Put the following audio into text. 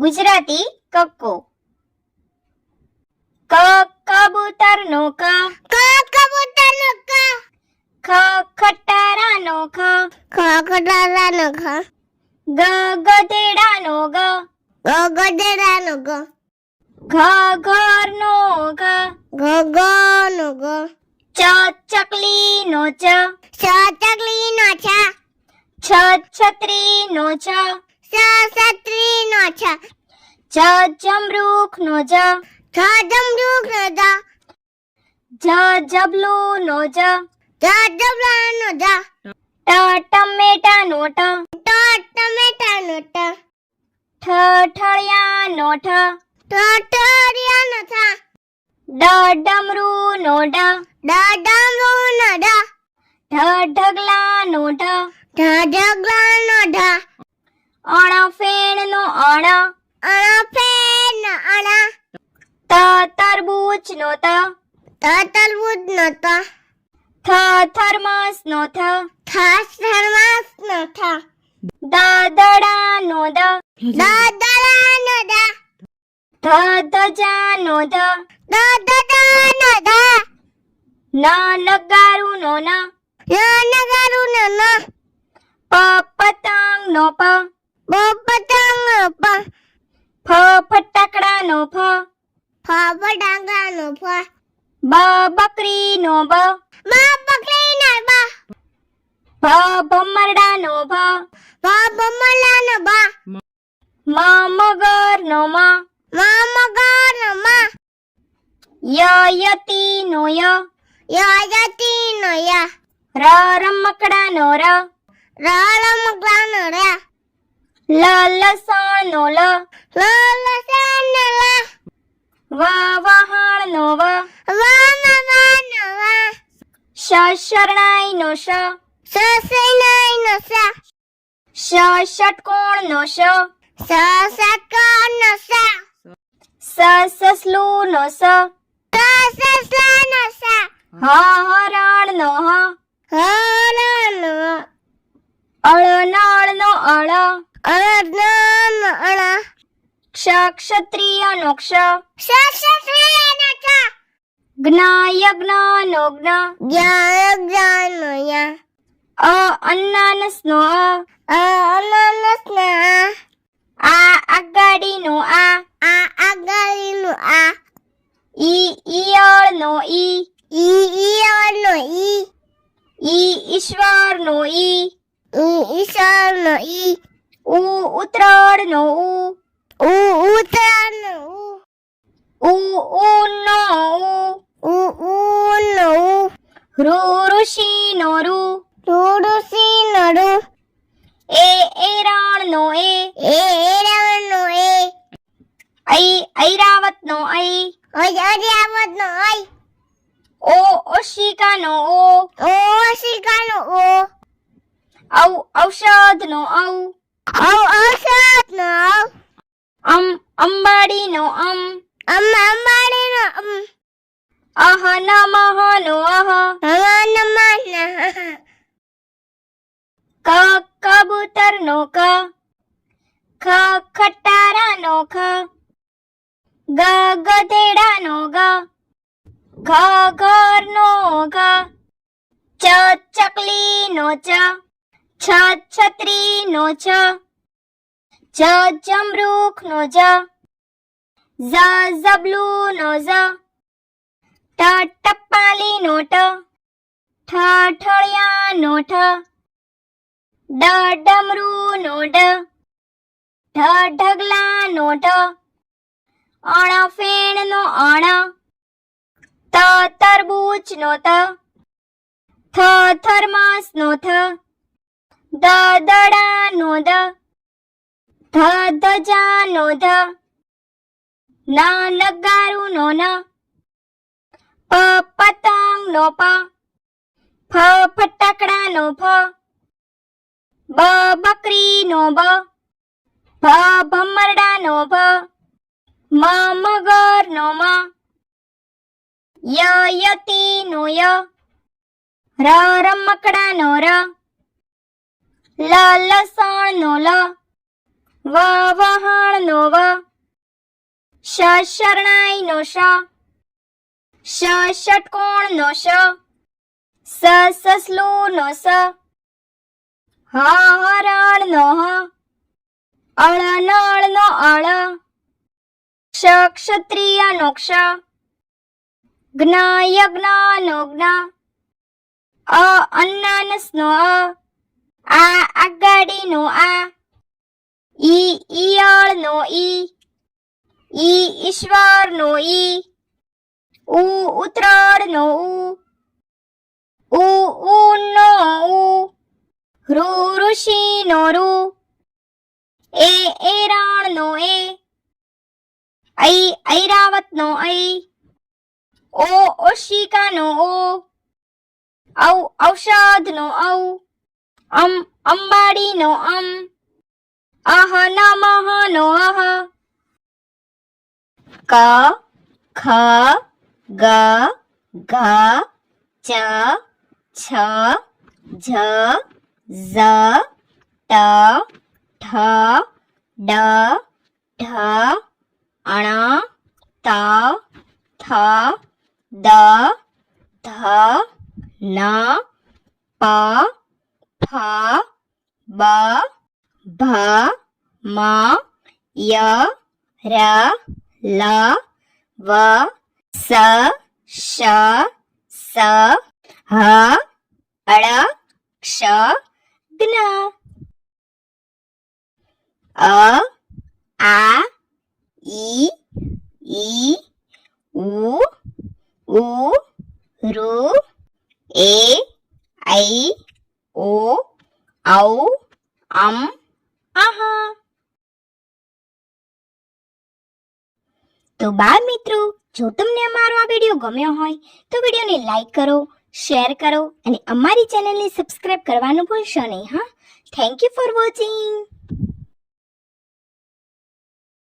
ગુજરાતી કક્કો. ક. કબૂતરનો ક. ક કબૂતરનો ક ખ. ખટારા નો ખ. ખ ખટારાનો ખ ગ. ગધેડાનો ગ. ગ ગધેડાનો ગ. ઘ ઘરનો ઘ ઘ ઘ નો ગ. ચ ચકલીનો ચ ચ ચકલી નો છ. છ છત્રીનો છ. સ સત્રીનો છ. જ જમરૂખનો જ. ઝ જમરૂખનો જ જ જબલુનો જ. ઝ જબલાનો જ ટ ટમેટાનો ટ. ટ ટમેટાનો ટ. ઠ ઠળિયાનો ઠ. ટ ટરિયાનો થ. ડ ડમરૂનો ડ. ડ ડમરૂનો ડ ઢ ઢગલાનો ઢ. ઢ ઢગલાનો ઢ અણ ફેણનો અણ. અણ ફેણ અણ. ત તરબૂચનો ત. ત તરબૂચનો ત. થ થર્મસનો થ. થ થર્માસનો થ. દ દડાનો દ. દ દડાનો દ. ધ ધજાનો ધ. દ દડાનો દ. ન નગારુનો ન. ન નગારુનો ન. પ પતંગનો પ. બ પતંગનો પ ફ ફટાકડાનો ફ ફ ફટાકડાનો ફ બ બકરીનો બ બ બકરીનો બ ભ ભમરડાનો ભ બ બમલાનો બ મ મગરનો મ મ મગરનો મ ય યતીનો ય ય યતીનો ય ર રમકડાનો ર ર રમકડાનો ર લ લસણનો લ લ લસણનો લ. વ વહાણનો વ વ મવાનો વ. શ શરણાઈનો શ સ. સૈનાઈનો સ. શ ષટકોણનો શ સ. સટકોનો સ. સ સસલુનો સ. સ સસલાનો સ. હ હરણનો હ. હરણનો અળ નળનો અળ અળનો અળ. ક્ષ ક્ષત્રિયનો ક્ષ. સ સસલાનો સ જ્ઞ યજ્ઞનો જ્ઞ. જ્ઞાય જ્ઞાનો ય. અ અન્નાનસનો અ. અ અનનસનો આ આગાડીનો આ. આ આગળનો આ. ઈ ઈયળનો ઈ. ઈ ઈયળનો ઈ. ઈ ઈશ્વરનો ઈ. ઈ ઈશ્વરનો ઈ. ઉ ઉતરણ નો ઉ ઉ ઉતરણ નો ઉ ઉ ઉ નો ઉ ઉ ઉ નો ઉ રુ ઋષિ નો રુ રુ ઋષિ નો રુ એ એરણ નો એ એ એરણ નો એ ઐ ઐરાવત નો ઐ ઐ ઐરાવત નો ઐ ઓ ઓશિકા નો ઓ ઓશિકા ઓ ઔ ઔ ઔ અમ અમ. અમ અંબાડીનો અમ. અહ અહ ક કબૂતરનો ક. ખ ખટારાનો ખ. ગ ગધેડાનો ગ. ઘ ઘરનો ઘ ચ ચકલીનો ચ. છ છત્રીનો છ. જ જમરૂખનો જ. ઝ ઝબલુનો ઝ. ટ ટપાલીનો ટ. ઠ ઠળિયાનો ઠ. ડ ડમરૂનો ડ. ઢ ઢગલાનો ઢ. અણ ફેણનો અણ. ત તરબૂચનો ત. થ થર્મસનો થ. દ દડાનો દ ધ ધજાનો ધ, ન નગારુનો ન, પ પતંગનો પ, ફ ફટાકડાનો ફ, બ બકરીનો બ ભ ભમરડાનો ભ મ મગરનો મ, ય યતીનો ય, ર રમકડાનો ર લ લસણનો લ, વ વહાણનો નો વ, શ શરણાઈ નો શ શ ષટકોણ નો શ, સ નો સ હરણ નો હ, અળ નો અળ, ક્ષ ક્ષત્રિય નો ક્ષ જ્ઞ નો જ્ઞ, અ અન્નાનસ નો અ આ આગળીનો આ. ઈ ઈયળનો ઈ. ઈ ઈશ્વરનો ઈ. ઉ ઉત્તરળનો ઉ. ઉ ઉનો ઉ. હૃ ઋષિનો રુ એ એરણનો એ. ઐ ઐરાવતનો ઐ. ઓ ઓશિકાનો ઓ. ઔ ઔષધનો ઔ. અમ અંબાડી નો અમ. અહ, નમઃ નો, અહ. ક, ખ, ગ ઘ ચ, છ, જ, ઝ, ટ, ઠ, ડ, ઢ, અણ, ત, થ, દ, ધ ન પ ફ બ ભ મ ય ર લ વ સ શ સ હ અળ ક્ષ જ્ઞ અ આ ઈ ઈ ઉ ઉ ઋ એ ఐ ઓ ઔ અમ આહ. તો બાળ મિત્રો જો તમને અમારો આ વીડિયો ગમ્યો હોય તો વિડીયોને લાઈક કરો શેર કરો અને અમારી ચેનલને સબસ્ક્રાઇબ કરવાનું ભૂલશો નહીં હા? Thank you for watching